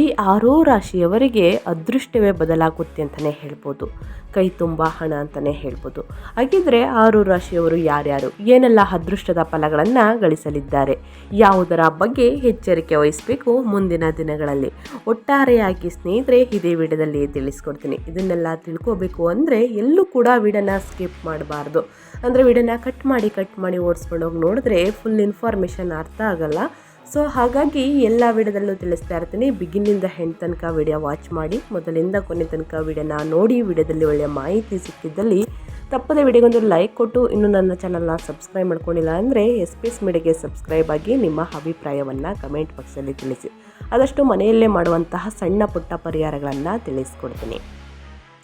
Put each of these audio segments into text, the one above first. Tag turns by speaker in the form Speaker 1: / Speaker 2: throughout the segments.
Speaker 1: ಈ ಆರೋ ರಾಶಿಯವರಿಗೆ ಅದೃಷ್ಟವೇ ಬದಲಾಗುತ್ತೆ ಅಂತಲೇ ಹೇಳ್ಬೋದು. ಕೈ ತುಂಬ ಹಣ ಅಂತಲೇ ಹೇಳ್ಬೋದು. ಹಾಗಿದ್ರೆ ಆರು ರಾಶಿಯವರು ಯಾರ್ಯಾರು? ಏನೆಲ್ಲ ಅದೃಷ್ಟದ ಫಲಗಳನ್ನು ಗಳಿಸಲಿದ್ದಾರೆ? ಯಾವುದರ ಬಗ್ಗೆ ಎಚ್ಚರಿಕೆ ವಹಿಸಬೇಕು ಮುಂದಿನ ದಿನಗಳಲ್ಲಿ? ಒಟ್ಟಾರೆಯಾಗಿ ಸ್ನೇಹಿತರೆ, ಇದೇ ವಿಡಿಯೋದಲ್ಲಿ ತಿಳಿಸ್ಕೊಡ್ತೀನಿ. ಇದನ್ನೆಲ್ಲ ತಿಳ್ಕೋಬೇಕು ಅಂದರೆ ಎಲ್ಲೂ ಕೂಡ ವಿಡನ ಸ್ಕಿಪ್ ಮಾಡಬಾರ್ದು. ಅಂದರೆ ವಿಡನ ಕಟ್ ಮಾಡಿ ಕಟ್ ಮಾಡಿ ಓಡಿಸ್ಕೊಂಡು ಹೋಗಿ ನೋಡಿದ್ರೆ ಫುಲ್ ಇನ್ಫಾರ್ಮೇಷನ್ ಅರ್ಥ ಆಗಲ್ಲ. ಸೊ ಹಾಗಾಗಿ ಎಲ್ಲ ವಿಡಿಯೋದಲ್ಲೂ ತಿಳಿಸ್ತಾ ಇರ್ತೀನಿ. ಬಿಗಿನಿಂದ ಹೆಂಡ್ ತನಕ ವಿಡಿಯೋ ವಾಚ್ ಮಾಡಿ, ಮೊದಲಿಂದ ಕೊನೆ ತನಕ ವಿಡಿಯೋನ ನೋಡಿ, ವಿಡಿಯೋದಲ್ಲಿ ಒಳ್ಳೆಯ ಮಾಹಿತಿ ಸಿಕ್ಕಿದ್ದಲ್ಲಿ ತಪ್ಪದೆ ವಿಡಿಯೋಗೊಂದು ಲೈಕ್ ಕೊಟ್ಟು, ಇನ್ನು ನನ್ನ ಚಾನಲ್ನ ಸಬ್ಸ್ಕ್ರೈಬ್ ಮಾಡ್ಕೊಂಡಿಲ್ಲ ಅಂದರೆ ಎಸ್ ಪಿ ಎಸ್ ಮೀಡಿಯಾಗೆ ಸಬ್ಸ್ಕ್ರೈಬ್ ಆಗಿ ನಿಮ್ಮ ಅಭಿಪ್ರಾಯವನ್ನು ಕಮೆಂಟ್ ಬಾಕ್ಸಲ್ಲಿ ತಿಳಿಸಿ. ಆದಷ್ಟು ಮನೆಯಲ್ಲೇ ಮಾಡುವಂತಹ ಸಣ್ಣ ಪುಟ್ಟ ಪರಿಹಾರಗಳನ್ನು ತಿಳಿಸ್ಕೊಡ್ತೀನಿ.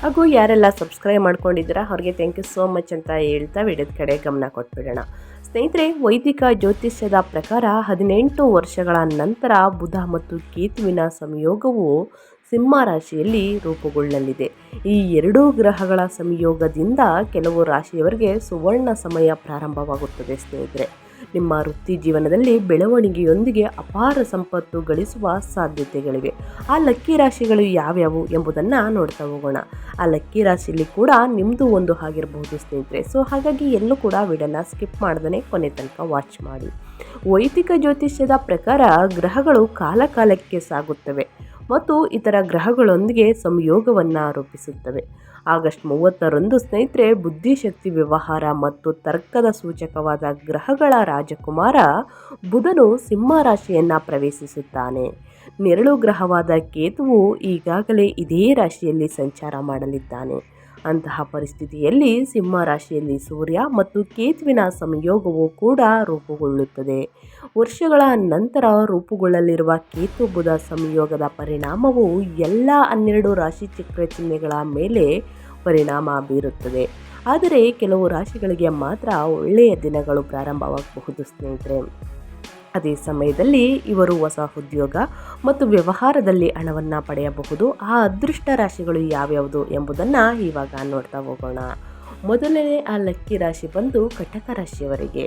Speaker 1: ಹಾಗೂ ಯಾರೆಲ್ಲ ಸಬ್ಸ್ಕ್ರೈಬ್ ಮಾಡ್ಕೊಂಡಿದ್ದೀರಾ, ಅವ್ರಿಗೆ ಥ್ಯಾಂಕ್ ಯು ಸೋ ಮಚ್ ಅಂತ ಹೇಳ್ತಾ ವಿಡಿಯೋದ ಕಡೆ ಗಮನ ಕೊಟ್ಬಿಡೋಣ. ಸ್ನೇಹಿತರೆ, ವೈದಿಕ ಜ್ಯೋತಿಷ್ಯದ ಪ್ರಕಾರ ಹದಿನೆಂಟು ವರ್ಷಗಳ ನಂತರ ಬುಧ ಮತ್ತು ಕೇತುವಿನ ಸಂಯೋಗವು ಸಿಂಹ ರಾಶಿಯಲ್ಲಿ ರೂಪುಗೊಳ್ಳಲಿದೆ. ಈ ಎರಡೂ ಗ್ರಹಗಳ ಸಂಯೋಗದಿಂದ ಕೆಲವು ರಾಶಿಯವರಿಗೆ ಸುವರ್ಣ ಸಮಯ ಪ್ರಾರಂಭವಾಗುತ್ತದೆ ಸ್ನೇಹಿತರೆ. ನಿಮ್ಮ ವೃತ್ತಿ ಜೀವನದಲ್ಲಿ ಬೆಳವಣಿಗೆಯೊಂದಿಗೆ ಅಪಾರ ಸಂಪತ್ತು ಗಳಿಸುವ ಸಾಧ್ಯತೆಗಳಿವೆ. ಆ ಲಕ್ಕಿ ರಾಶಿಗಳು ಯಾವ್ಯಾವು ಎಂಬುದನ್ನು ನೋಡ್ತಾ ಹೋಗೋಣ. ಆ ಲಕ್ಕಿ ರಾಶಿಯಲ್ಲಿ ಕೂಡ ನಿಮ್ಮದು ಒಂದು ಆಗಿರಬಹುದು ಸ್ನೇಹಿತರೆ. ಸೊ ಹಾಗಾಗಿ ಎಲ್ಲೂ ಕೂಡ ವಿಡಿಯೋನ ಸ್ಕಿಪ್ ಮಾಡದೇ ಕೊನೆ ತನಕ ವಾಚ್ ಮಾಡಿ. ವೈದಿಕ ಜ್ಯೋತಿಷ್ಯದ ಪ್ರಕಾರ ಗ್ರಹಗಳು ಕಾಲಕಾಲಕ್ಕೆ ಸಾಗುತ್ತವೆ. ಮತ್ತು ಇತರ ಗ್ರಹಗಳೊಂದಿಗೆ ಸಂಯೋಗವನ್ನು ರೂಪಿಸುತ್ತವೆ. ಆಗಸ್ಟ್ ಮೂವತ್ತರಂದು ಸ್ನೇಹಿತರೆ, ಬುದ್ಧಿಶಕ್ತಿ ವ್ಯವಹಾರ ಮತ್ತು ತರ್ಕದ ಸೂಚಕವಾದ ಗ್ರಹಗಳ ರಾಜಕುಮಾರ ಬುಧನು ಸಿಂಹ ರಾಶಿಯನ್ನು ಪ್ರವೇಶಿಸುತ್ತಾನೆ. ನೆರಳು ಗ್ರಹವಾದ ಕೇತುವು ಈಗಾಗಲೇ ಇದೇ ರಾಶಿಯಲ್ಲಿ ಸಂಚಾರ ಮಾಡಲಿದ್ದಾನೆ. ಅಂತಹ ಪರಿಸ್ಥಿತಿಯಲ್ಲಿ ಸಿಂಹ ರಾಶಿಯಲ್ಲಿ ಸೂರ್ಯ ಮತ್ತು ಕೇತುವಿನ ಸಂಯೋಗವು ಕೂಡ ರೂಪುಗೊಳ್ಳುತ್ತದೆ. ವರ್ಷಗಳ ನಂತರ ರೂಪುಗೊಳ್ಳಲಿರುವ ಕೇತು ಬುಧ ಸಂಯೋಗದ ಪರಿಣಾಮವು ಎಲ್ಲ ಹನ್ನೆರಡು ರಾಶಿ ಚಕ್ರ ಚಿಹ್ನೆಗಳ ಮೇಲೆ ಪರಿಣಾಮ ಬೀರುತ್ತದೆ. ಆದರೆ ಕೆಲವು ರಾಶಿಗಳಿಗೆ ಮಾತ್ರ ಒಳ್ಳೆಯ ದಿನಗಳು ಪ್ರಾರಂಭವಾಗಬಹುದು ಸ್ನೇಹಿತರೆ. ಅದೇ ಸಮಯದಲ್ಲಿ ಇವರು ಹೊಸ ಉದ್ಯೋಗ ಮತ್ತು ವ್ಯವಹಾರದಲ್ಲಿ ಹಣವನ್ನು ಪಡೆಯಬಹುದು. ಆ ಅದೃಷ್ಟ ರಾಶಿಗಳು ಯಾವ್ಯಾವುದು ಎಂಬುದನ್ನು ಇವಾಗ ನೋಡ್ತಾ ಹೋಗೋಣ. ಮೊದಲನೇ ಆ ಲಕ್ಕಿ ರಾಶಿ ಬಂದು ಕಟಕ ರಾಶಿಯವರಿಗೆ.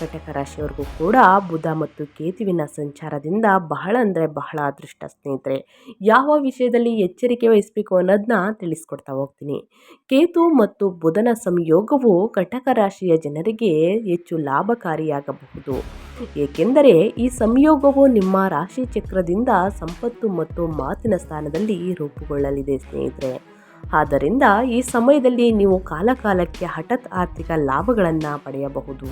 Speaker 1: ಕಟಕ ರಾಶಿಯವರಿಗೂ ಕೂಡ ಬುಧ ಮತ್ತು ಕೇತುವಿನ ಸಂಚಾರದಿಂದ ಬಹಳ ಅಂದರೆ ಬಹಳ ಅದೃಷ್ಟ ಸ್ನೇಹಿತರೆ. ಯಾವ ವಿಷಯದಲ್ಲಿ ಎಚ್ಚರಿಕೆ ವಹಿಸಬೇಕು ಅನ್ನೋದನ್ನ ತಿಳಿಸ್ಕೊಡ್ತಾ ಹೋಗ್ತೀನಿ. ಕೇತು ಮತ್ತು ಬುಧನ ಸಂಯೋಗವು ಕಟಕ ರಾಶಿಯ ಜನರಿಗೆ ಹೆಚ್ಚು ಲಾಭಕಾರಿಯಾಗಬಹುದು. ಏಕೆಂದರೆ ಈ ಸಂಯೋಗವು ನಿಮ್ಮ ರಾಶಿ ಚಕ್ರದಿಂದ ಸಂಪತ್ತು ಮತ್ತು ಮಾತಿನ ಸ್ಥಾನದಲ್ಲಿ ರೂಪುಗೊಳ್ಳಲಿದೆ ಸ್ನೇಹಿತರೆ. ಆದ್ದರಿಂದ ಈ ಸಮಯದಲ್ಲಿ ನೀವು ಕಾಲಕಾಲಕ್ಕೆ ಹಠಾತ್ ಆರ್ಥಿಕ ಲಾಭಗಳನ್ನು ಪಡೆಯಬಹುದು.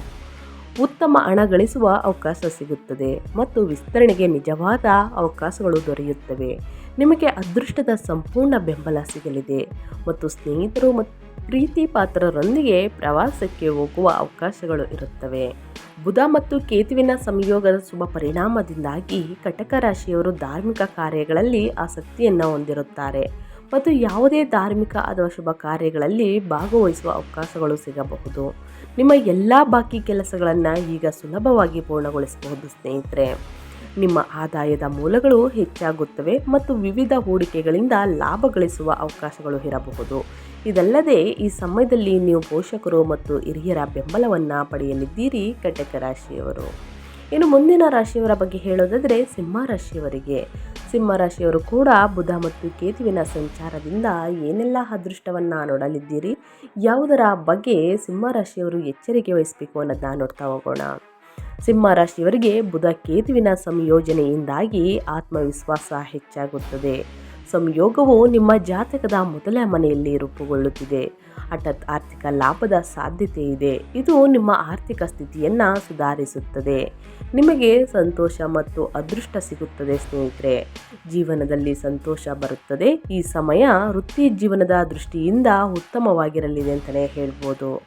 Speaker 1: ಉತ್ತಮ ಹಣ ಗಳಿಸುವ ಅವಕಾಶ ಸಿಗುತ್ತದೆ ಮತ್ತು ವಿಸ್ತರಣೆಗೆ ನಿಜವಾದ ಅವಕಾಶಗಳು ದೊರೆಯುತ್ತವೆ. ನಿಮಗೆ ಅದೃಷ್ಟದ ಸಂಪೂರ್ಣ ಬೆಂಬಲ ಸಿಗಲಿದೆ ಮತ್ತು ಸ್ನೇಹಿತರು ಮತ್ತು ಪ್ರೀತಿ ಪಾತ್ರರೊಂದಿಗೆ ಪ್ರವಾಸಕ್ಕೆ ಹೋಗುವ ಅವಕಾಶಗಳು ಇರುತ್ತವೆ. ಬುಧ ಮತ್ತು ಕೇತುವಿನ ಸಂಯೋಗದ ಶುಭ ಪರಿಣಾಮದಿಂದಾಗಿ ಕಟಕ ರಾಶಿಯವರು ಧಾರ್ಮಿಕ ಕಾರ್ಯಗಳಲ್ಲಿ ಆಸಕ್ತಿಯನ್ನು ಹೊಂದಿರುತ್ತಾರೆ ಮತ್ತು ಯಾವುದೇ ಧಾರ್ಮಿಕ ಅಥವಾ ಶುಭ ಕಾರ್ಯಗಳಲ್ಲಿ ಭಾಗವಹಿಸುವ ಅವಕಾಶಗಳು ಸಿಗಬಹುದು. ನಿಮ್ಮ ಎಲ್ಲ ಬಾಕಿ ಕೆಲಸಗಳನ್ನು ಈಗ ಸುಲಭವಾಗಿ ಪೂರ್ಣಗೊಳಿಸಬಹುದು, ಸ್ನೇಹಿತರೆ. ನಿಮ್ಮ ಆದಾಯದ ಮೂಲಗಳು ಹೆಚ್ಚಾಗುತ್ತವೆ ಮತ್ತು ವಿವಿಧ ಹೂಡಿಕೆಗಳಿಂದ ಲಾಭ ಗಳಿಸುವ ಅವಕಾಶಗಳು ಇರಬಹುದು. ಇದಲ್ಲದೆ, ಈ ಸಮಯದಲ್ಲಿ ನೀವು ಪೋಷಕರು ಮತ್ತು ಹಿರಿಯರ ಬೆಂಬಲವನ್ನು ಪಡೆಯಲಿದ್ದೀರಿ, ಕಟಕ ರಾಶಿಯವರು. ಇನ್ನು ಮುಂದಿನ ರಾಶಿಯವರ ಬಗ್ಗೆ ಹೇಳೋದಾದರೆ ಸಿಂಹ ರಾಶಿಯವರಿಗೆ. ಸಿಂಹ ರಾಶಿಯವರು ಕೂಡ ಬುಧ ಮತ್ತು ಕೇತುವಿನ ಸಂಚಾರದಿಂದ ಏನೆಲ್ಲ ಅದೃಷ್ಟವನ್ನು ನೋಡಲಿದ್ದೀರಿ? ಯಾವುದರ ಬಗ್ಗೆ ಸಿಂಹ ರಾಶಿಯವರು ಎಚ್ಚರಿಕೆ ವಹಿಸಬೇಕು ಅನ್ನೋದನ್ನ ನೋಡ್ತಾ ಹೋಗೋಣ. ಸಿಂಹ ರಾಶಿಯವರಿಗೆ ಬುಧ ಕೇತುವಿನ ಸಂಯೋಜನೆಯಿಂದಾಗಿ ಆತ್ಮವಿಶ್ವಾಸ ಹೆಚ್ಚಾಗುತ್ತದೆ. ಸಂಯೋಗವು ನಿಮ್ಮ ಜಾತಕದ ಮೊದಲ ಮನೆಯಲ್ಲಿ ರೂಪುಗೊಳ್ಳುತ್ತಿದೆ. ಹಠಾತ್ ಆರ್ಥಿಕ ಲಾಭದ ಸಾಧ್ಯತೆ ಇದೆ. ಇದು ನಿಮ್ಮ ಆರ್ಥಿಕ ಸ್ಥಿತಿಯನ್ನು ಸುಧಾರಿಸುತ್ತದೆ. ನಿಮಗೆ ಸಂತೋಷ ಮತ್ತು ಅದೃಷ್ಟ ಸಿಗುತ್ತದೆ ಸ್ನೇಹಿತರೆ. ಜೀವನದಲ್ಲಿ ಸಂತೋಷ ಬರುತ್ತದೆ. ಈ ಸಮಯ ವೃತ್ತಿ ಜೀವನದ ದೃಷ್ಟಿಯಿಂದ ಉತ್ತಮವಾಗಿರಲಿದೆ ಅಂತಲೇ ಹೇಳ್ಬೋದು.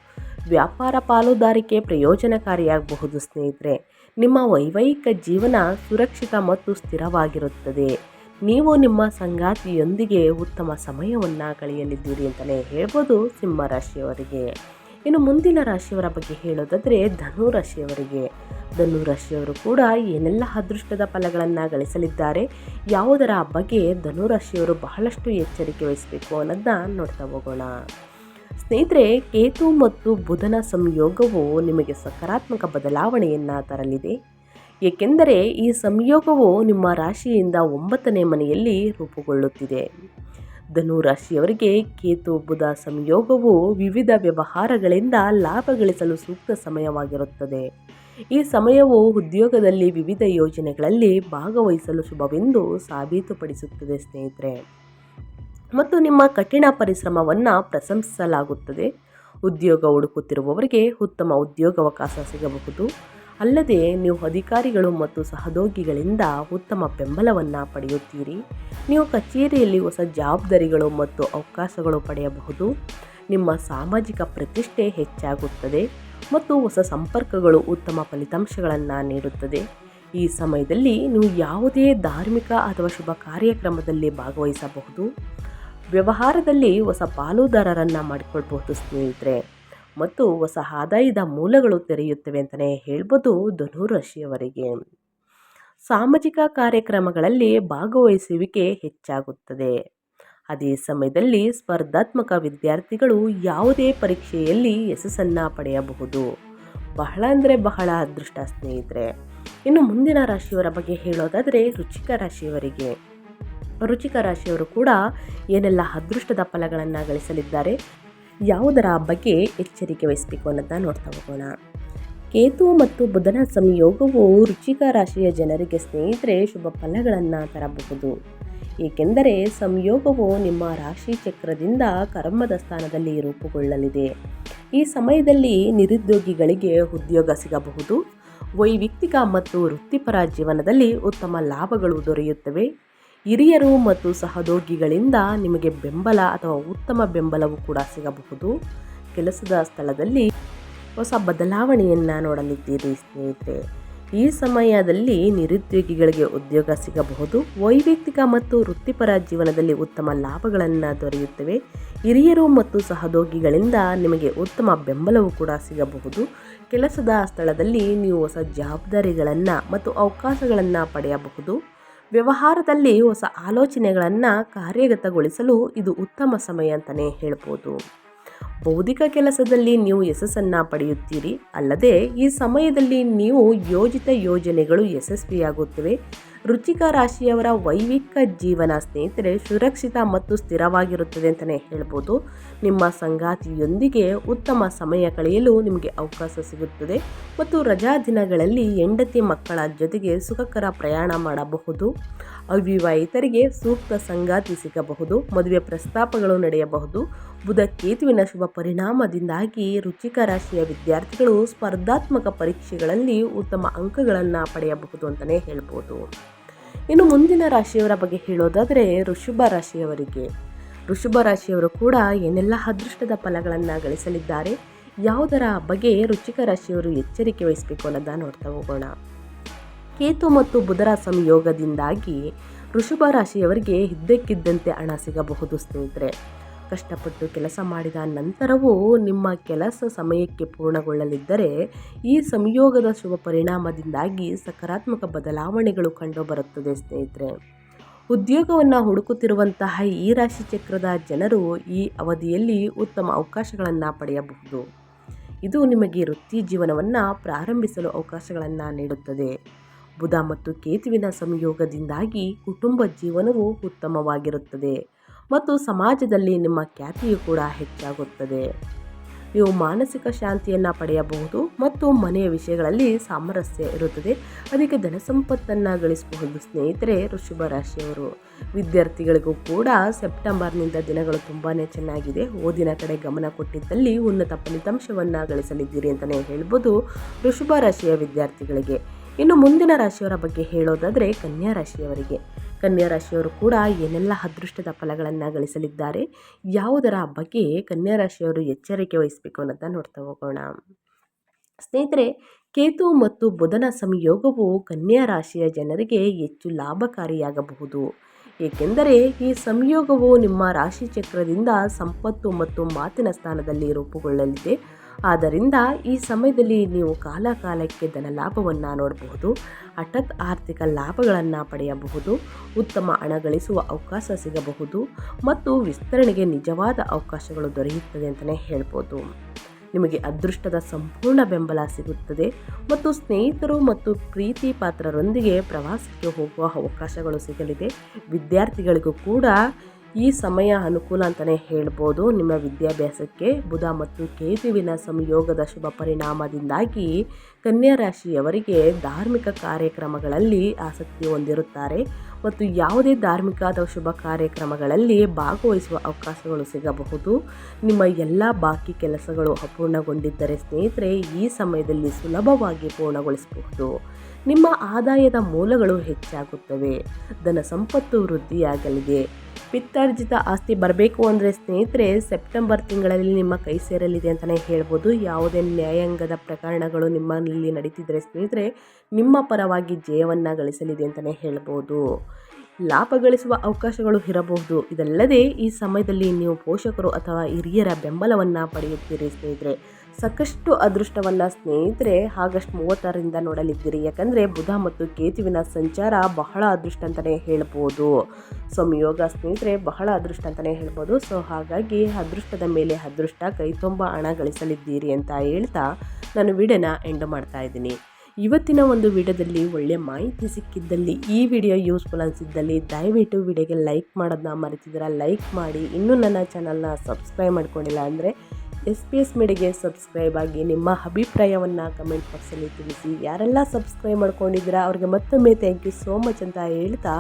Speaker 1: ವ್ಯಾಪಾರ ಪಾಲುದಾರಿಕೆ ಪ್ರಯೋಜನಕಾರಿಯಾಗಬಹುದು ಸ್ನೇಹಿತರೆ. ನಿಮ್ಮ ವೈವಾಹಿಕ ಜೀವನ ಸುರಕ್ಷಿತ ಮತ್ತು ಸ್ಥಿರವಾಗಿರುತ್ತದೆ. ನೀವು ನಿಮ್ಮ ಸಂಗಾತಿಯೊಂದಿಗೆ ಉತ್ತಮ ಸಮಯವನ್ನು ಕಳೆಯಲಿದ್ದೀರಿ ಅಂತಲೇ ಹೇಳ್ಬೋದು ಸಿಂಹ ರಾಶಿಯವರಿಗೆ. ಇನ್ನು ಮುಂದಿನ ರಾಶಿಯವರ ಬಗ್ಗೆ ಹೇಳೋದಾದರೆ ಧನು ರಾಶಿಯವರಿಗೆ. ಧನು ರಾಶಿಯವರು ಕೂಡ ಏನೆಲ್ಲ ಅದೃಷ್ಟದ ಫಲಗಳನ್ನು ಗಳಿಸಲಿದ್ದಾರೆ ಯಾವುದರ ಬಗ್ಗೆ ಧನು ರಾಶಿಯವರು ಬಹಳಷ್ಟು ಎಚ್ಚರಿಕೆ ವಹಿಸಬೇಕು ಅನ್ನೋದನ್ನ ನೋಡ್ತಾ ಹೋಗೋಣ. ಸ್ನೇಹಿತರೆ, ಕೇತು ಮತ್ತು ಬುಧನ ಸಂಯೋಗವು ನಿಮಗೆ ಸಕಾರಾತ್ಮಕ ಬದಲಾವಣೆಯನ್ನು ತರಲಿದೆ. ಏಕೆಂದರೆ ಈ ಸಂಯೋಗವು ನಿಮ್ಮ ರಾಶಿಯಿಂದ ಒಂಬತ್ತನೇ ಮನೆಯಲ್ಲಿ ರೂಪುಗೊಳ್ಳುತ್ತಿದೆ. ಧನು ರಾಶಿಯವರಿಗೆ ಕೇತು ಬುಧ ಸಂಯೋಗವು ವಿವಿಧ ವ್ಯವಹಾರಗಳಿಂದ ಲಾಭ ಗಳಿಸಲು ಸೂಕ್ತ ಸಮಯವಾಗಿರುತ್ತದೆ. ಈ ಸಮಯವು ಉದ್ಯೋಗದಲ್ಲಿ ವಿವಿಧ ಯೋಜನೆಗಳಲ್ಲಿ ಭಾಗವಹಿಸಲು ಶುಭವೆಂದು ಸಾಬೀತುಪಡಿಸುತ್ತದೆ ಸ್ನೇಹಿತರೆ. ಮತ್ತು ನಿಮ್ಮ ಕಠಿಣ ಪರಿಶ್ರಮವನ್ನು ಪ್ರಶಂಸಿಸಲಾಗುತ್ತದೆ. ಉದ್ಯೋಗ ಹುಡುಕುತ್ತಿರುವವರಿಗೆ ಉತ್ತಮ ಉದ್ಯೋಗಾವಕಾಶ ಸಿಗಬಹುದು. ಅಲ್ಲದೆ ನೀವು ಅಧಿಕಾರಿಗಳು ಮತ್ತು ಸಹದೋಗಿಗಳಿಂದ ಉತ್ತಮ ಬೆಂಬಲವನ್ನು ಪಡೆಯುತ್ತೀರಿ. ನೀವು ಕಚೇರಿಯಲ್ಲಿ ಹೊಸ ಜವಾಬ್ದಾರಿಗಳು ಮತ್ತು ಅವಕಾಶಗಳು ಪಡೆಯಬಹುದು. ನಿಮ್ಮ ಸಾಮಾಜಿಕ ಪ್ರತಿಷ್ಠೆ ಹೆಚ್ಚಾಗುತ್ತದೆ ಮತ್ತು ಹೊಸ ಸಂಪರ್ಕಗಳು ಉತ್ತಮ ಫಲಿತಾಂಶಗಳನ್ನು ನೀಡುತ್ತದೆ. ಈ ಸಮಯದಲ್ಲಿ ನೀವು ಯಾವುದೇ ಧಾರ್ಮಿಕ ಅಥವಾ ಶುಭ ಕಾರ್ಯಕ್ರಮದಲ್ಲಿ ಭಾಗವಹಿಸಬಹುದು. ವ್ಯವಹಾರದಲ್ಲಿ ಹೊಸ ಪಾಲುದಾರರನ್ನು ಮಾಡಿಕೊಳ್ಬಹುದು ಸ್ನೇಹಿತರೆ. ಮತ್ತು ಹೊಸ ಆದಾಯದ ಮೂಲಗಳು ತೆರೆಯುತ್ತವೆ ಅಂತಲೇ ಹೇಳ್ಬೋದು ಧನುರಾಶಿಯವರಿಗೆ. ಸಾಮಾಜಿಕ ಕಾರ್ಯಕ್ರಮಗಳಲ್ಲಿ ಭಾಗವಹಿಸುವಿಕೆ ಹೆಚ್ಚಾಗುತ್ತದೆ. ಅದೇ ಸಮಯದಲ್ಲಿ ಸ್ಪರ್ಧಾತ್ಮಕ ವಿದ್ಯಾರ್ಥಿಗಳು ಯಾವುದೇ ಪರೀಕ್ಷೆಯಲ್ಲಿ ಯಶಸ್ಸನ್ನು ಪಡೆಯಬಹುದು. ಬಹಳ ಅಂದರೆ ಬಹಳ ಅದೃಷ್ಟ ಸ್ನೇಹಿತರೆ. ಇನ್ನು ಮುಂದಿನ ರಾಶಿಯವರ ಬಗ್ಗೆ ಹೇಳೋದಾದರೆ ರುಚಿಕ ರಾಶಿಯವರಿಗೆ. ರುಚಿಕ ರಾಶಿಯವರು ಕೂಡ ಏನೆಲ್ಲ ಅದೃಷ್ಟದ ಫಲಗಳನ್ನು ಗಳಿಸಲಿದ್ದಾರೆ? ಯಾವುದರ ಬಗ್ಗೆ ಎಚ್ಚರಿಕೆ ವಹಿಸಬೇಕು ಅನ್ನೋದನ್ನ ನೋಡ್ತಾ ಹೋಗೋಣ. ಕೇತು ಮತ್ತು ಬುಧನ ಸಂಯೋಗವು ರುಚಿಕ ರಾಶಿಯ ಜನರಿಗೆ ಸ್ನೇಹಿತರೆ ಶುಭ ಫಲಗಳನ್ನು ತರಬಹುದು. ಏಕೆಂದರೆ ಸಂಯೋಗವು ನಿಮ್ಮ ರಾಶಿ ಚಕ್ರದಿಂದ ಕರ್ಮದ ಸ್ಥಾನದಲ್ಲಿ ರೂಪುಗೊಳ್ಳಲಿದೆ. ಈ ಸಮಯದಲ್ಲಿ ನಿರುದ್ಯೋಗಿಗಳಿಗೆ ಉದ್ಯೋಗ ಸಿಗಬಹುದು. ವೈಯಕ್ತಿಕ ಮತ್ತು ವೃತ್ತಿಪರ ಜೀವನದಲ್ಲಿ ಉತ್ತಮ ಲಾಭಗಳು ದೊರೆಯುತ್ತವೆ. ಹಿರಿಯರು ಮತ್ತು ಸಹೋದ್ಯೋಗಿಗಳಿಂದ ನಿಮಗೆ ಬೆಂಬಲ ಅಥವಾ ಉತ್ತಮ ಬೆಂಬಲವೂ ಕೂಡ ಸಿಗಬಹುದು. ಕೆಲಸದ ಸ್ಥಳದಲ್ಲಿ ಹೊಸ ಬದಲಾವಣೆಯನ್ನು ನೋಡಲಿದ್ದೀರಿ ಸ್ನೇಹಿತರೆ. ಈ ಸಮಯದಲ್ಲಿ ನಿರುದ್ಯೋಗಿಗಳಿಗೆ ಉದ್ಯೋಗ ಸಿಗಬಹುದು. ವೈಯಕ್ತಿಕ ಮತ್ತು ವೃತ್ತಿಪರ ಜೀವನದಲ್ಲಿ ಉತ್ತಮ ಲಾಭಗಳನ್ನು ದೊರೆಯುತ್ತವೆ. ಹಿರಿಯರು ಮತ್ತು ಸಹೋದ್ಯೋಗಿಗಳಿಂದ ನಿಮಗೆ ಉತ್ತಮ ಬೆಂಬಲವೂ ಕೂಡ ಸಿಗಬಹುದು. ಕೆಲಸದ ಸ್ಥಳದಲ್ಲಿ ನೀವು ಹೊಸ ಜವಾಬ್ದಾರಿಗಳನ್ನು ಮತ್ತು ಅವಕಾಶಗಳನ್ನು ಪಡೆಯಬಹುದು. ವ್ಯವಹಾರದಲ್ಲಿ ಹೊಸ ಆಲೋಚನೆಗಳನ್ನು ಕಾರ್ಯಗತಗೊಳಿಸಲು ಇದು ಉತ್ತಮ ಸಮಯ ಅಂತಲೇ ಹೇಳ್ಬೋದು. ಬೌದ್ಧಿಕ ಕೆಲಸದಲ್ಲಿ ನೀವು ಯಶಸ್ಸನ್ನು ಪಡೆಯುತ್ತೀರಿ. ಅಲ್ಲದೆ ಈ ಸಮಯದಲ್ಲಿ ನೀವು ಯೋಜಿತ ಯೋಜನೆಗಳು ಯಶಸ್ವಿಯಾಗುತ್ತವೆ. ರುಚಿಕ ರಾಶಿಯವರ ವೈವಿಕ ಜೀವನ ಸ್ನೇಹಿತರೆ, ಸುರಕ್ಷಿತ ಮತ್ತು ಸ್ಥಿರವಾಗಿರುತ್ತದೆ ಅಂತಲೇ ಹೇಳ್ಬೋದು. ನಿಮ್ಮ ಸಂಗಾತಿಯೊಂದಿಗೆ ಉತ್ತಮ ಸಮಯ ಕಳೆಯಲು ನಿಮಗೆ ಅವಕಾಶ ಸಿಗುತ್ತದೆ ಮತ್ತು ರಜಾ ದಿನಗಳಲ್ಲಿ ಹೆಂಡತಿ ಮಕ್ಕಳ ಜೊತೆಗೆ ಸುಖಕರ ಪ್ರಯಾಣ ಮಾಡಬಹುದು. ಅವಿವಾಹಿತರಿಗೆ ಸೂಕ್ತ ಸಂಗಾತಿ ಸಿಗಬಹುದು, ಮದುವೆ ಪ್ರಸ್ತಾಪಗಳು ನಡೆಯಬಹುದು. ಬುಧ ಕೇತುವಿನ ಶುಭ ಪರಿಣಾಮದಿಂದಾಗಿ ರುಚಿಕ ರಾಶಿಯ ವಿದ್ಯಾರ್ಥಿಗಳು ಸ್ಪರ್ಧಾತ್ಮಕ ಪರೀಕ್ಷೆಗಳಲ್ಲಿ ಉತ್ತಮ ಅಂಕಗಳನ್ನು ಪಡೆಯಬಹುದು ಅಂತಲೇ ಹೇಳ್ಬೋದು. ಇನ್ನು ಮುಂದಿನ ರಾಶಿಯವರ ಬಗ್ಗೆ ಹೇಳೋದಾದರೆ ಋಷಭ ರಾಶಿಯವರಿಗೆ. ಋಷಭ ರಾಶಿಯವರು ಕೂಡ ಏನೆಲ್ಲ ಅದೃಷ್ಟದ ಫಲಗಳನ್ನು ಗಳಿಸಲಿದ್ದಾರೆ, ಯಾವುದರ ಬಗ್ಗೆ ರುಚಿಕ ರಾಶಿಯವರು ಎಚ್ಚರಿಕೆ ವಹಿಸಬೇಕು ಅನ್ನೋದನ್ನು ನೋಡ್ತಾ ಹೋಗೋಣ. ಕೇತು ಮತ್ತು ಬುಧರ ಸಂಯೋಗದಿಂದಾಗಿ ವೃಷಭ ರಾಶಿಯವರಿಗೆ ಇದ್ದಕ್ಕಿದ್ದಂತೆ ಹಣ ಸಿಗಬಹುದು, ಸ್ನೇಹಿತರೆ. ಕಷ್ಟಪಟ್ಟು ಕೆಲಸ ಮಾಡಿದ ನಂತರವೂ ನಿಮ್ಮ ಕೆಲಸ ಸಮಯಕ್ಕೆ ಪೂರ್ಣಗೊಳ್ಳಲಿದ್ದರೆ ಈ ಸಂಯೋಗದ ಶುಭ ಪರಿಣಾಮದಿಂದಾಗಿ ಸಕಾರಾತ್ಮಕ ಬದಲಾವಣೆಗಳು ಕಂಡುಬರುತ್ತದೆ, ಸ್ನೇಹಿತರೆ. ಉದ್ಯೋಗವನ್ನು ಹುಡುಕುತ್ತಿರುವಂತಹ ಈ ರಾಶಿ ಚಕ್ರದ ಜನರು ಈ ಅವಧಿಯಲ್ಲಿ ಉತ್ತಮ ಅವಕಾಶಗಳನ್ನು ಪಡೆಯಬಹುದು. ಇದು ನಿಮಗೆ ವೃತ್ತಿ ಜೀವನವನ್ನು ಪ್ರಾರಂಭಿಸಲು ಅವಕಾಶಗಳನ್ನು ನೀಡುತ್ತದೆ. ಬುಧ ಮತ್ತು ಕೇತುವಿನ ಸಂಯೋಗದಿಂದಾಗಿ ಕುಟುಂಬ ಜೀವನವು ಉತ್ತಮವಾಗಿರುತ್ತದೆ ಮತ್ತು ಸಮಾಜದಲ್ಲಿ ನಿಮ್ಮ ಖ್ಯಾತಿಯು ಕೂಡ ಹೆಚ್ಚಾಗುತ್ತದೆ. ನೀವು ಮಾನಸಿಕ ಶಾಂತಿಯನ್ನು ಪಡೆಯಬಹುದು ಮತ್ತು ಮನೆಯ ವಿಷಯಗಳಲ್ಲಿ ಸಾಮರಸ್ಯ ಇರುತ್ತದೆ. ಅದಕ್ಕೆ ಧನ ಸಂಪತ್ತನ್ನು ಗಳಿಸಬಹುದು. ಸ್ನೇಹಿತರೆ, ವೃಷಭ ರಾಶಿಯವರು, ವಿದ್ಯಾರ್ಥಿಗಳಿಗೂ ಕೂಡ ಸೆಪ್ಟೆಂಬರ್ನಿಂದ ದಿನಗಳು ತುಂಬಾ ಚೆನ್ನಾಗಿದೆ. ಓದಿನ ಕಡೆ ಗಮನ ಕೊಟ್ಟಿದ್ದಲ್ಲಿ ಉನ್ನತ ಫಲಿತಾಂಶವನ್ನು ಗಳಿಸಲಿದ್ದೀರಿ ಅಂತಲೇ ಹೇಳ್ಬೋದು ವೃಷಭ ರಾಶಿಯ ವಿದ್ಯಾರ್ಥಿಗಳಿಗೆ. ಇನ್ನು ಮುಂದಿನ ರಾಶಿಯವರ ಬಗ್ಗೆ ಹೇಳೋದಾದರೆ ಕನ್ಯಾ ರಾಶಿಯವರಿಗೆ. ಕನ್ಯಾ ರಾಶಿಯವರು ಕೂಡ ಏನೆಲ್ಲ ಅದೃಷ್ಟದ ಫಲಗಳನ್ನು ಗಳಿಸಲಿದ್ದಾರೆ, ಯಾವುದರ ಬಗ್ಗೆ ಕನ್ಯಾ ರಾಶಿಯವರು ಎಚ್ಚರಿಕೆ ವಹಿಸಬೇಕು ಅನ್ನೋದನ್ನ ನೋಡ್ತಾ ಹೋಗೋಣ. ಸ್ನೇಹಿತರೆ, ಕೇತು ಮತ್ತು ಬುಧನ ಸಂಯೋಗವು ಕನ್ಯಾ ರಾಶಿಯ ಜನರಿಗೆ ಹೆಚ್ಚು ಲಾಭಕಾರಿಯಾಗಬಹುದು. ಏಕೆಂದರೆ, ಈ ಸಂಯೋಗವು ನಿಮ್ಮ ರಾಶಿ ಚಕ್ರದಿಂದ ಸಂಪತ್ತು ಮತ್ತು ಮಾತಿನ ಸ್ಥಾನದಲ್ಲಿ ರೂಪುಗೊಳ್ಳಲಿದೆ. ಆದ್ದರಿಂದ ಈ ಸಮಯದಲ್ಲಿ ನೀವು ಕಾಲ ಕಾಲಕ್ಕೆ ಧನ ಲಾಭವನ್ನು ನೋಡಬಹುದು, ಹಠತ್ ಆರ್ಥಿಕ ಲಾಭಗಳನ್ನು ಪಡೆಯಬಹುದು, ಉತ್ತಮ ಹಣ ಗಳಿಸುವ ಅವಕಾಶ ಸಿಗಬಹುದು ಮತ್ತು ವಿಸ್ತರಣೆಗೆ ನಿಜವಾದ ಅವಕಾಶಗಳು ದೊರೆಯುತ್ತದೆ ಅಂತಲೇ ಹೇಳ್ಬೋದು. ನಿಮಗೆ ಅದೃಷ್ಟದ ಸಂಪೂರ್ಣ ಬೆಂಬಲ ಸಿಗುತ್ತದೆ ಮತ್ತು ಸ್ನೇಹಿತರು ಮತ್ತು ಪ್ರೀತಿ ಪಾತ್ರರೊಂದಿಗೆ ಪ್ರವಾಸಕ್ಕೆ ಹೋಗುವ ಅವಕಾಶಗಳು ಸಿಗಲಿದೆ. ವಿದ್ಯಾರ್ಥಿಗಳಿಗೂ ಕೂಡ ಈ ಸಮಯ ಅನುಕೂಲ ಅಂತಲೇ ಹೇಳ್ಬೋದು. ನಿಮ್ಮ ವಿದ್ಯಾಭ್ಯಾಸಕ್ಕೆ ಬುಧ ಮತ್ತು ಕೇತುವಿನ ಸಂಯೋಗದ ಶುಭ ಪರಿಣಾಮದಿಂದಾಗಿ ಕನ್ಯಾ ರಾಶಿಯವರಿಗೆ ಧಾರ್ಮಿಕ ಕಾರ್ಯಕ್ರಮಗಳಲ್ಲಿ ಆಸಕ್ತಿ ಹೊಂದಿರುತ್ತಾರೆ ಮತ್ತು ಯಾವುದೇ ಧಾರ್ಮಿಕ ಅಥವಾ ಶುಭ ಕಾರ್ಯಕ್ರಮಗಳಲ್ಲಿ ಭಾಗವಹಿಸುವ ಅವಕಾಶಗಳು ಸಿಗಬಹುದು. ನಿಮ್ಮ ಎಲ್ಲ ಬಾಕಿ ಕೆಲಸಗಳು ಅಪೂರ್ಣಗೊಂಡಿದ್ದರೆ ಸ್ನೇಹಿತರೆ, ಈ ಸಮಯದಲ್ಲಿ ಸುಲಭವಾಗಿ ಪೂರ್ಣಗೊಳಿಸಬಹುದು. ನಿಮ್ಮ ಆದಾಯದ ಮೂಲಗಳು ಹೆಚ್ಚಾಗುತ್ತವೆ. ಧನ ಸಂಪತ್ತು ವೃದ್ಧಿಯಾಗಲಿದೆ. ಪಿತ್ತಾರ್ಜಿತ ಆಸ್ತಿ ಬರಬೇಕು ಅಂದರೆ ಸ್ನೇಹಿತರೆ, ಸೆಪ್ಟೆಂಬರ್ ತಿಂಗಳಲ್ಲಿ ನಿಮ್ಮ ಕೈ ಸೇರಲಿದೆ ಅಂತಲೇ ಹೇಳ್ಬೋದು. ಯಾವುದೇ ನ್ಯಾಯಾಂಗದ ಪ್ರಕರಣಗಳು ನಿಮ್ಮಲ್ಲಿ ನಡೀತಿದ್ರೆ ಸ್ನೇಹಿತರೆ, ನಿಮ್ಮ ಪರವಾಗಿ ಜಯವನ್ನು ಗಳಿಸಲಿದೆ ಅಂತಲೇ ಹೇಳ್ಬೋದು. ಲಾಭ ಗಳಿಸುವ ಅವಕಾಶಗಳು ಇರಬಹುದು. ಇದಲ್ಲದೆ ಈ ಸಮಯದಲ್ಲಿ ನೀವು ಪೋಷಕರು ಅಥವಾ ಹಿರಿಯರ ಬೆಂಬಲವನ್ನು ಪಡೆಯುತ್ತೀರಿ ಸ್ನೇಹಿತರೆ. ಸಾಕಷ್ಟು ಅದೃಷ್ಟವನ್ನು ಸ್ನೇಹಿತರೆ ಆಗಸ್ಟ್ ಮೂವತ್ತರಿಂದ ನೋಡಲಿದ್ದೀರಿ. ಯಾಕಂದರೆ ಬುಧ ಮತ್ತು ಕೇತುವಿನ ಸಂಚಾರ ಬಹಳ ಅದೃಷ್ಟ ಅಂತಲೇ ಹೇಳ್ಬೋದು. ಸಂಯೋಗ ಸ್ನೇಹಿತರೆ, ಬಹಳ ಅದೃಷ್ಟ ಅಂತಲೇ ಹೇಳ್ಬೋದು. ಸೊ, ಹಾಗಾಗಿ ಅದೃಷ್ಟದ ಮೇಲೆ ಅದೃಷ್ಟ, ಕೈ ತುಂಬ ಹಣ ಗಳಿಸಲಿದ್ದೀರಿ ಅಂತ ಹೇಳ್ತಾ ನಾನು ವಿಡಿಯೋನ ಎಂಡ್ ಮಾಡ್ತಾ ಇದ್ದೀನಿ. ಇವತ್ತಿನ ಒಂದು ವಿಡಿಯೋದಲ್ಲಿ ಒಳ್ಳೆ ಮಾಹಿತಿ ಸಿಕ್ಕಿದ್ದಲ್ಲಿ, ಈ ವಿಡಿಯೋ ಯೂಸ್ಫುಲ್ ಅನಿಸಿದ್ದಲ್ಲಿ ದಯವಿಟ್ಟು ವಿಡಿಯೋಗೆ ಲೈಕ್ ಮಾಡೋದನ್ನ ಮರೆತಿದ್ದೀರಾ? ಲೈಕ್ ಮಾಡಿ. ಇನ್ನೂ ನನ್ನ ಚಾನಲ್ನ ಸಬ್ಸ್ಕ್ರೈಬ್ ಮಾಡ್ಕೊಂಡಿಲ್ಲ ಅಂದರೆ ಎಸ್ ಪಿ ಎಸ್ ಮೀಡಿಗೆ ಸಬ್ಸ್ಕ್ರೈಬ್ ಆಗಿ ನಿಮ್ಮ ಅಭಿಪ್ರಾಯವನ್ನು ಕಮೆಂಟ್ ಬಾಕ್ಸಲ್ಲಿ ತಿಳಿಸಿ. ಯಾರೆಲ್ಲ ಸಬ್ಸ್ಕ್ರೈಬ್ ಮಾಡ್ಕೊಂಡಿದ್ದೀರಾ, ಅವ್ರಿಗೆ ಮತ್ತೊಮ್ಮೆ ಥ್ಯಾಂಕ್ ಯು ಸೋ ಮಚ್ ಅಂತ ಹೇಳ್ತಾ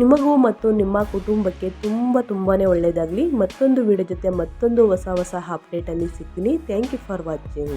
Speaker 1: ನಿಮಗೂ ಮತ್ತು ನಿಮ್ಮ ಕುಟುಂಬಕ್ಕೆ ತುಂಬ ತುಂಬಾ ಒಳ್ಳೆಯದಾಗಲಿ ಮತ್ತೊಂದು ವಿಡಿಯೋ ಜೊತೆ ಮತ್ತೊಂದು ಹೊಸ ಹೊಸ ಅಪ್ಡೇಟಲ್ಲಿ ಸಿಗ್ತೀನಿ. Thank you for watching